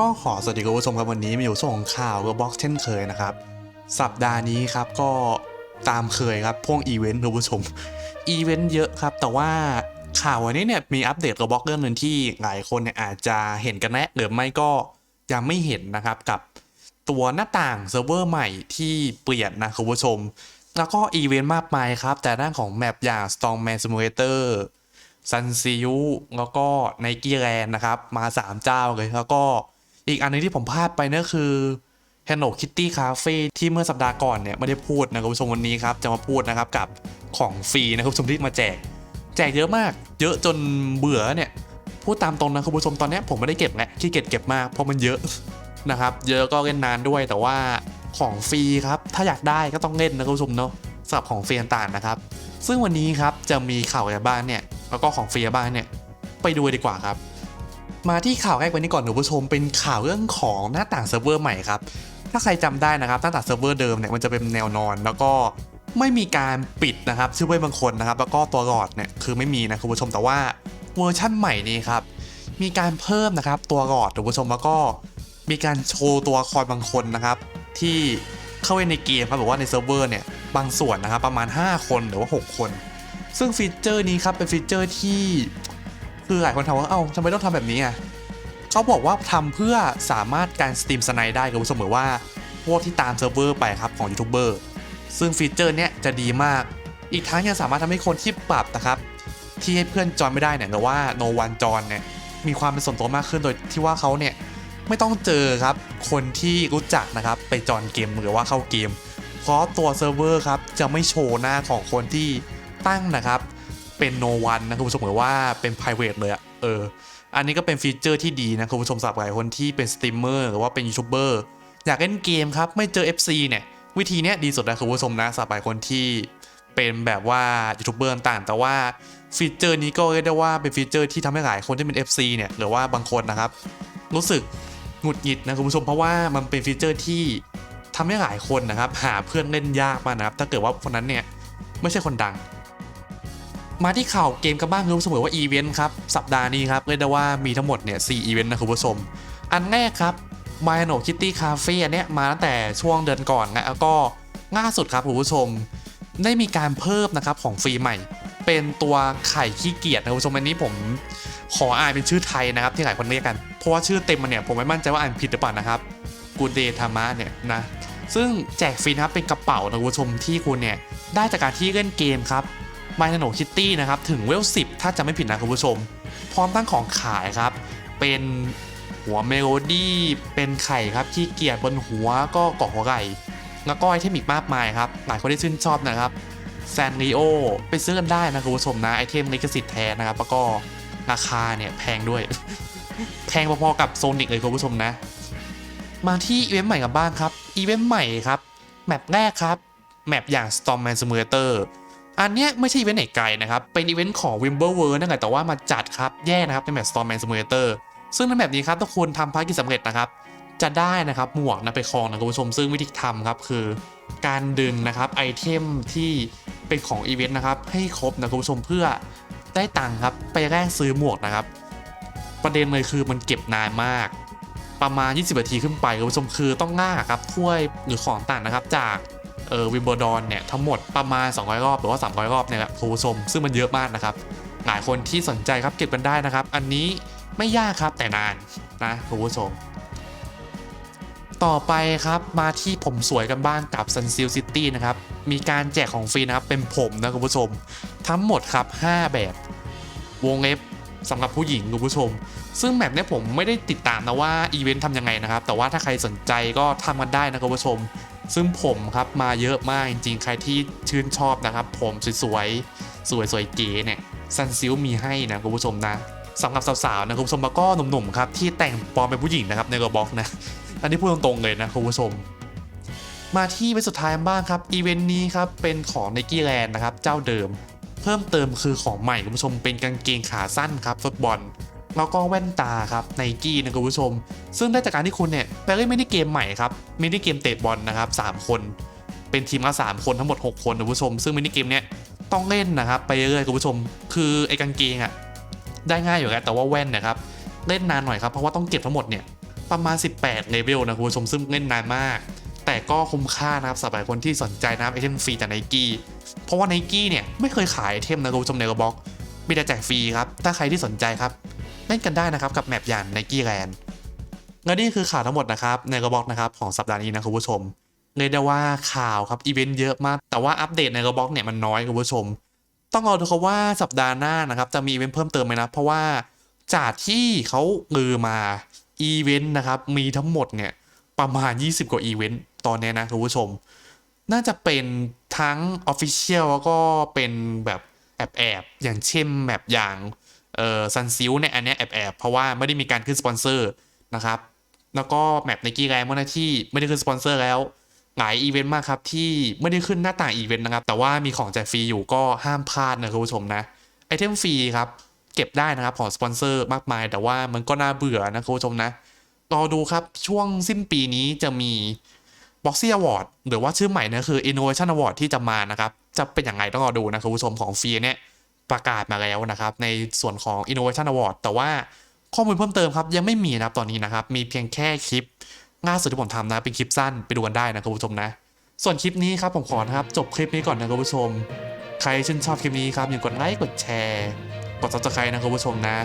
ก็ขอสวัสดีคุณผู้ชมครับวันนี้มาอยู่ส่งข่าวกับบ็อกเช่นเคยนะครับ สัปดาห์นี้ครับก็ตามเคยครับพ่วกอีเวนต์คุณผู้ชมอีเวนต์เยอะครับ แต่ว่าข่าววันนี้เนี่ยมีอัปเดตกับบล็อกเรื่องหนึ่งที่หลายคนเนี่ยอาจจะเห็นกันแน่หรือไม่ก็ยังไม่เห็นนะครับกับตัวหน้าต่างเซิร์ฟเวอร์ใหม่ที่เปลี่ยนนะคุณผู้ชม แล้วก็อีเวนต์มากมายครับ แต่ด้านของแมปอย่าง Stormman Simulator ซันซิวแล้วก็ไนกี้แลนนะครับ มา 3 เจ้าเลย แล้วก็ อีกอันหนึงที่ผมพลาดไปนั่นคือ Hello Kitty Cafe ที่เมื่อสัปดาห์ก่อนเนี่ยไม่ได้พูดนะคุณผู้ชมวันนี้ครับจะมาพูดนะครับกับของฟรีนะครับคุณผู้ชมที่มาแจก แจกเยอะมาก เยอะจนเบื่อเนี่ยพูดตามตรงนะคุณผู้ชมตอนนี้ผมไม่ได้เก็บแหละขี้เกียจเก็บมากเพราะมันเยอะนะครับ เยอะก็เล่นนานด้วยแต่ว่าของฟรีครับ ถ้าอยากได้ก็ต้องเล่นนะคุณผู้ชมเนาะสำหรับของฟรีต่างๆนะครับ ซึ่งวันนี้ครับจะมีข่าวอะไรบ้างเนี่ย แล้วก็ของฟรีบ้างเนี่ย ไปดูดีกว่าครับ มาที่ข่าวแรกวันนี้ก่อนคุณผู้ชมเป็นข่าวเรื่องของหน้าต่างเซิร์ฟเวอร์ใหม่ครับ ถ้าใครจำได้นะครับหน้าต่างเซิร์ฟเวอร์เดิมเนี่ยมันจะเป็นแนวนอน แล้วก็ไม่มีการปิดนะครับชื่อไว้บางคนนะครับ แล้วก็ตัวหลอดเนี่ยคือไม่มีนะคุณผู้ชมแต่ว่าเวอร์ชั่นใหม่นี้ครับมีการเพิ่มนะครับตัวหลอดคุณผู้ชมแล้วก็มีการโชว์ตัวคอยบางคนนะครับ ที่เข้าไปในเกมครับหรือว่าในเซิร์ฟเวอร์เนี่ยบางส่วนนะครับประมาณ 5 คนหรือว่า 6 คน ซึ่งฟีเจอร์นี้ครับเป็นฟีเจอร์ที่ คือหลายคนถามว่าเอ้าทำไมต้องทำแบบนี้อะเขาบอกว่าทำเพื่อสามารถการสตรีมสไนด์ได้คุณผู้ชมอว่าพวกที่ตามเซิร์ฟเวอร์ไปครับของยูทูบเบอร์ซึ่งฟีเจอร์เนี้ยจะดีมาก อีกทั้งยังสามารถทำให้คนที่ปรับนะครับ ที่ให้เพื่อนจอยไม่ได้เนี่ยหรือว่า no one จอยเนี่ยมีความเป็นส่วนตัวมากขึ้นโดยที่ว่าเขาเนี่ยไม่ต้องเจอครับ คนที่รู้จักนะครับไปจอยเกมหรือว่าเข้าเกม เพราะตัวเซิร์ฟเวอร์ครับจะไม่โชว์หน้าของคนที่ตั้งนะครับ เป็น no one นะคุณผู้ชมหรือว่าเป็น private เลยอะเออ อันนี้ก็เป็นฟีเจอร์ที่ดีนะคุณผู้ชมสำหรับหลายคนที่เป็นสตรีมเมอร์หรือว่าเป็นยูทูบเบอร์อยากเล่นเกมครับ ไม่เจอ FC เนี่ย วิธีเนี้ยดีสุดนะคุณผู้ชมนะสำหรับหลายคนที่เป็นแบบว่ายูทูบเบอร์ต่างแต่ว่าฟีเจอร์นี้ก็เรียกได้ว่าเป็นฟีเจอร์ที่ทำให้หลายคนที่เป็น FC เนี่ยหรือว่าบางคนนะครับ รู้สึกหงุดหงิดนะคุณผู้ชมเพราะว่ามันเป็นฟีเจอร์ที่ทำให้หลายคนนะครับ หาเพื่อนเล่นยากมากนะครับ ถ้าเกิดว่าคนนั้นเนี่ยไม่ใช่คนดัง มาที่ข่าวเกมกันบ้างคุณผู้ชมอว่าอีเวนต์ครับ สัปดาห์นี้ครับเรียกได้ว่ามีทั้งหมดเนี่ยสี่อีเวนต์นะคุณผู้ชม อันแรกครับ m y n o Kitty Cafe อันเนี้ยมาตั้งแต่ช่วงเดือนก่อนนะแล้วก็ล่าสุดครับคุณผู้ชม ได้มีการเพิ่มนะครับของฟรีใหม่ เป็นตัวไข่ขี้เกียจนะคุณผู้ชมอันนี้ผมขออ่านเป็นชื่อไทยนะครับที่หลายคนเรียกกัน เพราะว่าชื่อเต็มมันเนี่ยผมไม่มั่นใจว่าอ่านผิดหรือเปล่านะครับกูเดทามะเนี่ยนะซึ่งแจกฟรีนะครับเป็นกระเป๋านะคุณผู้ชมที่คุณเนี่ยได้จากการที่เล่นเกมครับ My Nano Kitty นะครับถึงเวล10ถ้าจะไม่ผิดนะคุณผู้ชม พร้อมตั้งของขายครับ เป็นหัวเมโลดี้เป็นไข่ครับที่เกียร์บนหัวก็เกาะหัวไหล่แล้วก็ไอเทมอีกมากมายครับหลายคนที่ชื่นชอบนะครับแซนริโอไปซื้อกันได้นะคุณผู้ชมนะไอเทมลิขสิทธิ์แท้นะครับแล้วก็ราคาเนี่ยแพงด้วย แพงพอๆกับโซนิกเลยคุณผู้ชมนะ มาที่อีเวนต์ใหม่กันบ้างครับอีเวนต์ใหม่ครับแมปแรกครับแมปอย่าง Stormman Simulator อันเนี้ยไม่ใช่อีเวนต์ไหนไกลนะครับ เป็นอีเวนต์ของ Wimberworld นั่นแหละแต่ว่ามาจัดครับ แยกนะครับในแมป Stormman Simulator ซึ่งในแมปนี้ครับถ้าคุณทำภารกิจสำเร็จนะครับ จะได้นะครับหมวกนะไปครองนะคุณผู้ชมซึ่งวิธีทำครับคือ การดึงนะครับไอเทมที่เป็นของอีเวนต์นะครับให้ครบนะคุณผู้ชมเพื่อได้ตังค์ครับไปแลกซื้อหมวกนะครับ ประเด็นเลยคือมันเก็บนานมาก ประมาณ 20นาทีขึ้นไปคุณผู้ชมคือต้องล่าครับถ้วยหรือของต่างนะครับจาก เออวิมเบอร์ดอนเนี่ยทั้งหมดประมาณ 200 รอบหรือว่า 300 รอบเนี่ยแหละคุณผู้ชมซึ่งมันเยอะมากนะครับหลายคนที่สนใจครับเก็บกันได้นะครับ อันนี้ไม่ยากครับแต่นานนะคุณผู้ชมต่อไปครับมาที่ผมสวยกันบ้างกับ Sun Seal City นะครับมีการแจกของฟรีนะครับเป็นผมนะคุณผู้ชม ทั้งหมดครับ 5 แบบ วงเล็บสำหรับผู้หญิงคุณผู้ชม ซึ่งแบบนี้ผมไม่ได้ติดตามนะว่าอีเวนต์ทำยังไงนะครับ แต่ว่าถ้าใครสนใจก็ทำกันได้นะคุณผู้ชม ซึ่งผมครับมาเยอะมากจริงๆ ใครที่ชื่นชอบนะครับ ผมสวยๆ สวยๆเก๋เนี่ยซันซิลมีให้นะคุณผู้ชมนะสำหรับสาวๆนะคุณผู้ชมแล้วก็หนุ่มๆครับที่แต่งปลอมเป็นผู้หญิงนะครับในโรบ็อกนะอันนี้พูดตรงๆเลยนะคุณผู้ชม มาที่เป็นสุดท้ายบ้างครับอีเวนต์นี้ครับเป็นของ n i กี้แลนด์นะครับเจ้าเดิม เพิ่มเติมคือของใหม่คุณผู้ชมเป็นกางเกงขาสั้นครับฟุตบอล แล้วก็แว่นตาครับไนกี้นะคุณผู้ชม ซึ่งได้จากการที่คุณเนี่ยไปเล่นมินิเกมใหม่ครับมินิเกมเตะบอลนะครับ3คนเป็นทีมละ3คนทั้งหมด 6 คนนะคุณผู้ชม ซึ่งมินิเกมเนี้ยต้องเล่นนะครับไปเรื่อยๆคุณผู้ชม คือไอ้กางเกงอะได้ง่ายอยู่แล้วแต่ว่าแว่นนะครับเล่นนานหน่อยครับเพราะว่าต้องเก็บทั้งหมดเนี่ยประมาณ 18เลเวลนะคุณผู้ชมซึ่งเล่นนานมาก แต่ก็คุ้มค่านะครับสำหรับคนที่สนใจนะครับไอเทมฟรีจากไนกี้เพราะว่าไนกี้เนี่ยไม่เคยขายไอเทมนะคุณผู้ชมในกระบอกมีแต่แจกฟรีครับถ้าใครที่สนใจครับ เล่นกันได้นะครับกับแมปอย่างไนกี้แลนด์และนี่คือข่าวทั้งหมดนะครับในกระบอกนะครับของสัปดาห์นี้นะคุณผู้ชมเรียกได้ว่าข่าวครับอีเวนต์เยอะมาก แต่ว่าอัปเดตในกระบอกเนี่ยมันน้อยคุณผู้ชม ต้องรอดูครับว่าสัปดาห์หน้านะครับจะมีอีเวนต์เพิ่มเติมไหมนะเพราะว่าจากที่เขาลือมาอีเวนต์นะครับมีทั้งหมดเนี่ยประมาณ 20 กว่าอีเวนต์ตอนนี้นะคุณผู้ชม น่าจะเป็นทั้ง Official แล้วก็เป็นแบบแอบแอบๆอย่างเช่นแบบอย่าง เอ่อซันซิลเนี่ยอันเนี้ยแอบแอบๆเพราะว่าไม่ได้มีการขึ้นสปอนเซอร์นะครับ แล้วก็แมปในกีแรมเมื่อหน้าที่ไม่ได้ขึ้นสปอนเซอร์แล้วหลายอีเวนต์มากครับ ที่ไม่ได้ขึ้นหน้าต่างอีเวนต์นะครับ แต่ว่ามีของแจกฟรีอยู่ก็ห้ามพลาดนะคุณผู้ชมนะไอเทมฟรีครับ เก็บได้นะครับของสปอนเซอร์มากมาย แต่ว่ามันก็น่าเบื่อนะคุณผู้ชมนะรอดูครับช่วงสิ้นปีนี้จะมี Boxy Award หรือว่าชื่อใหม่นะคือ Innovation Award ที่จะมานะครับ จะเป็นอย่างไรต้องรอดูนะคุณผู้ชมของฟรีเนี่ย ประกาศมาแล้วนะครับ ในส่วนของ Innovation Award แต่ว่าข้อมูลเพิ่มเติมครับ ยังไม่มีนะครับตอนนี้นะครับ มีเพียงแค่คลิปล่าสุดที่ผมทำนะ เป็นคลิปสั้นไปดูกันได้นะคุณผู้ชมนะ ส่วนคลิปนี้ครับผมขอนะครับ จบคลิปนี้ก่อนนะคุณผู้ชม ใครชื่นชอบคลิปนี้ครับอย่ากดไลค์กดแชร์ กดซับสไครต์นะคุณผู้ชมนะ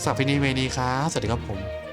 สำหรับคลิปนี้เวนี้ครับสวัสดีครับผม